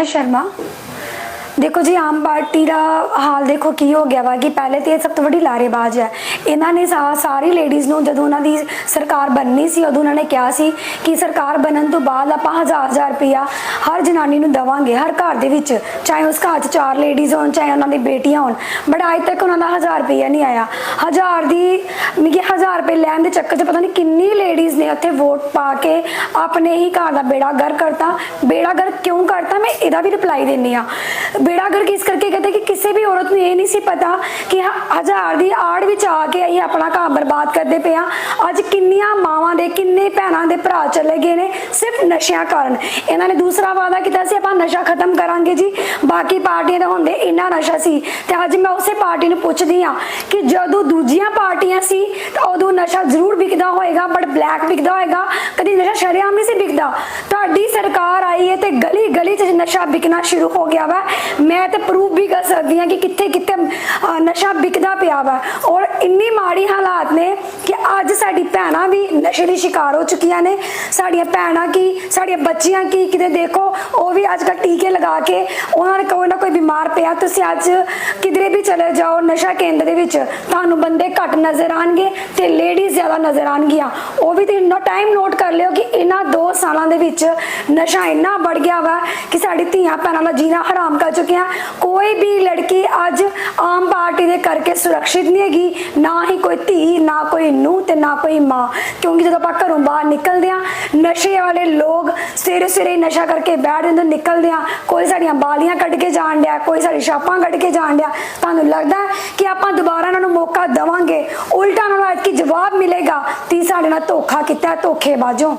ਹੈ ਸ਼ਰਮਾ? ਦੇਖੋ ਜੀ, ਆਮ ਪਾਰਟੀ ਦਾ ਹਾਲ ਦੇਖੋ ਕੀ ਹੋ ਗਿਆ ਵਾ ਕਿ ਪਹਿਲੇ ਤੇ ਇਹ ਸਭ ਤੋਂ ਵੱਡੀ ਲਾਰੇਬਾਜ਼ ਹੈ। ਇਹਨਾਂ ਨੇ ਸਾਰੀ ਲੇਡੀਜ਼ ਨੂੰ ਜਦੋਂ ਉਹਨਾਂ ਦੀ ਸਰਕਾਰ ਬਣਨੀ ਸੀ, ਉਦੋਂ ਉਹਨਾਂ ਨੇ ਕਿਹਾ ਸੀ ਕਿ ਸਰਕਾਰ ਬਣਨ ਤੋਂ ਬਾਅਦ ਆਪਾਂ ਹਜ਼ਾਰ ਹਜ਼ਾਰ ਰੁਪਇਆ ਹਰ ਜਨਾਨੀ ਨੂੰ ਦਵਾਂਗੇ, ਹਰ ਘਰ ਦੇ ਵਿੱਚ। ਚਾਹੇ ਉਸ ਘਰ 'ਚ ਚਾਰ ਲੇਡੀਜ਼ ਹੋਣ, ਚਾਹੇ ਉਹਨਾਂ ਦੀ ਬੇਟੀਆਂ ਹੋਣ। ਬਟ ਅੱਜ ਤੱਕ ਉਹਨਾਂ ਦਾ ਹਜ਼ਾਰ ਰੁਪਇਆ ਨਹੀਂ ਆਇਆ। ਹਜ਼ਾਰ ਦੀ ਮਿਗੇ ਹਜ਼ਾਰ ਰੁਪਏ ਲੈਣ ਦੇ ਚੱਕਰ 'ਚ ਪਤਾ ਨਹੀਂ ਕਿੰਨੀ ਲੇਡੀਜ਼ ਨੇ ਉੱਥੇ ਵੋਟ ਪਾ ਕੇ ਆਪਣੇ ਹੀ ਘਰ ਦਾ ਬੇੜਾ ਗਰ ਕਰਤਾ। ਬੇੜਾ ਗਰ ਕਿਉਂ ਕਰਤਾ? ਮੈਂ ਇਹਦਾ ਵੀ ਰਿਪਲਾਈ ਦਿੰਨੀ ਆ ਬੇੜਾ ਗਰ ਕਿਸ ਕਰਕੇ ਕਹਿੰਦੇ ਕਿ ਕਿਸੇ ਇਹ ਨਹੀਂ ਸੀ ਪਤਾ ਕਿ ਹਜ਼ਾਰ ਦੀ ਆੜ ਵਿੱਚ ਆ ਕੇ ਅਸੀਂ ਆਪਣਾ ਘਰ ਬਰਬਾਦ ਕਰਦੇ ਪਏ ਅੱਜ ਕਿੰਨੀਆਂ ਮਾਵਾਂ ਦੇ, ਕਿੰਨੇ ਭੈਣਾਂ ਦੇ ਭਰਾ ਚਲੇ ਗਏ ਨੇ ਸਿਰਫ ਨਸ਼ਿਆਂ ਕਾਰਨ। ਇਹਨਾਂ ਨੇ ਦੂਸਰਾ ਵਾਅਦਾ ਕੀਤਾ ਸੀ, ਆਪਾਂ ਨਸ਼ਾ ਖਤਮ ਕਰਾਂਗੇ ਜੀ। ਬਾਕੀ ਪਾਰਟੀਆਂ ਦਾ ਹੁੰਦੇ ਇੰਨਾ ਨਸ਼ਾ ਸੀ ਤੇ ਅੱਜ ਮੈਂ ਉਸੇ ਪਾਰਟੀ ਨੂੰ ਪੁੱਛਦੀ ਆ ਕਿ ਜਦੋਂ ਦੂਜੀਆਂ ਪਾਰਟੀਆਂ ਸੀ, ਤਾਂ ਉਦੋਂ ਨਸ਼ਾ ਜ਼ਰੂਰ ਵਿਕਦਾ ਹੋਏਗਾ ਬਟ ਬਲੈਕ ਵਿਕਦਾ ਹੋਏਗਾ। ਕਦੀ ਨਸ਼ਾ ਸ਼ਰੇਆਮ ਨਹੀਂ ਸੀ ਵਿਕਦਾ। ਤੁਹਾਡੀ ਸਰਕਾਰ ਆਈ ਹੈ ਤੇ ਗਲੀ ਗਲੀ 'ਚ ਨਸ਼ਾ ਵਿਕਣਾ ਸ਼ੁਰੂ ਹੋ ਗਿਆ ਵਾ। ਮੈਂ ਤੇ ਪ੍ਰੂਫ ਵੀ ਕਰ ਸਕਦੀ ਹਾਂ ਕਿ ਕਿੱਥੇ ਕਿੱਥੇ ਨਸ਼ਾ ਵਿਕਦਾ ਪਿਆ ਵਾ। ਔਰ ਇੰਨੀ ਮਾੜੀ ਹਾਲਾਤ ਨੇ ਕਿ ਅੱਜ ਸਾਡੀ ਭੈਣਾਂ ਵੀ ਨਸ਼ੇ ਦੀ ਸ਼ਿਕਾਰ ਹੋ ਚੁੱਕੀਆਂ ਨੇ। ਸਾਡੀਆਂ ਭੈਣਾਂ ਕੀ, ਸਾਡੀਆਂ ਬੱਚੀਆਂ ਕੀ, ਕਿਤੇ ਦੇਖੋ, ਉਹ ਵੀ ਅੱਜ ਕੱਲ੍ਹ ਟੀਕੇ ਲਗਾ ਕੇ ਉਹਨਾਂ ਨੇ ਕੋਈ ਨਾ ਕੋਈ ਬਿਮਾਰ ਪਿਆ। ਤੁਸੀਂ ਅੱਜ ਕਿਧਰੇ ਵੀ ਚਲੇ ਜਾਓ ਨਸ਼ਾ ਕੇਂਦਰ ਦੇ ਵਿੱਚ, ਤੁਹਾਨੂੰ ਬੰਦੇ ਘੱਟ ਨਜ਼ਰ ਆਣਗੇ ਤੇ ਲੇਡੀਜ਼ ਜ਼ਿਆਦਾ ਨਜ਼ਰ ਆਣਗੀਆਂ ਉਹ ਵੀ ਤੇ ਟਾਈਮ ਨੋਟ ਕਰ ਲਿਓ ਕਿ ਇਹਨਾਂ 2 ਸਾਲਾਂ ਦੇ ਵਿੱਚ ਨਸ਼ਾ ਇੰਨਾ ਵੱਧ ਗਿਆ ਵਾ ਕਿ ਸਾਡੀ ਧੀਆਂ ਭੈਣਾਂ ਦਾ ਜੀਣਾ ਹਰਾਮ ਕਰ ਚੁੱਕੀਆਂ। ਕੋਈ ਵੀ ਲੜਕੀ ਅੱਜ ਆਮ ਪਾਰਟੀ ਦੇ ਕਰਕੇ ਸੁਰੱਖਿਅਤ ਨਹੀਂ ਹੈਗੀ। ਨਾ ਹੀ ਕੋਈ ਧੀ ਨਾ ਕੋਈ ਨੂੰਹ ਤੇ ਨਾ ਕੋਈ ਮਾਂ। ਕਿਉਂਕਿ ਜਦੋਂ ਆਪਾਂ ਘਰੋਂ ਬਾਹਰ ਨਿਕਲਦੇ ਆ ਨਸ਼ੇ ਵਾਲੇ ਲੋਕ ਸਵੇਰੇ ਸਵੇਰੇ ਨਸ਼ਾ ਕਰਕੇ ਬੈਠ ਜਾਂਦੇ ਨਿਕਲਦੇ ਆ ਕੋਈ ਸਾਡੀਆਂ ਬਾਲੀਆਂ ਕੱਢ ਕੇ ਜਾਣ ਡਿਆ ਕੋਈ ਸਾਡੀ ਛਾਪਾਂ ਕੱਢ ਕੇ ਜਾਣ ਡਿਆ। ਤੁਹਾਨੂੰ ਲੱਗਦਾ ਕਿ ਆਪਾਂ ਦੁਬਾਰਾ ਉਹਨਾਂ ਨੂੰ ਮੌਕਾ ਦੇਵਾਂਗੇ? ਉਲਟਾ ਉਹਨਾਂ ਨੂੰ ਐਤਕੀ ਜਵਾਬ ਮਿਲੇਗਾ। ਤੀ ਸਾਡੇ ਨਾਲ ਧੋਖਾ ਕੀਤਾ ਹੈ, ਧੋਖੇਬਾਜ਼ੋਂ।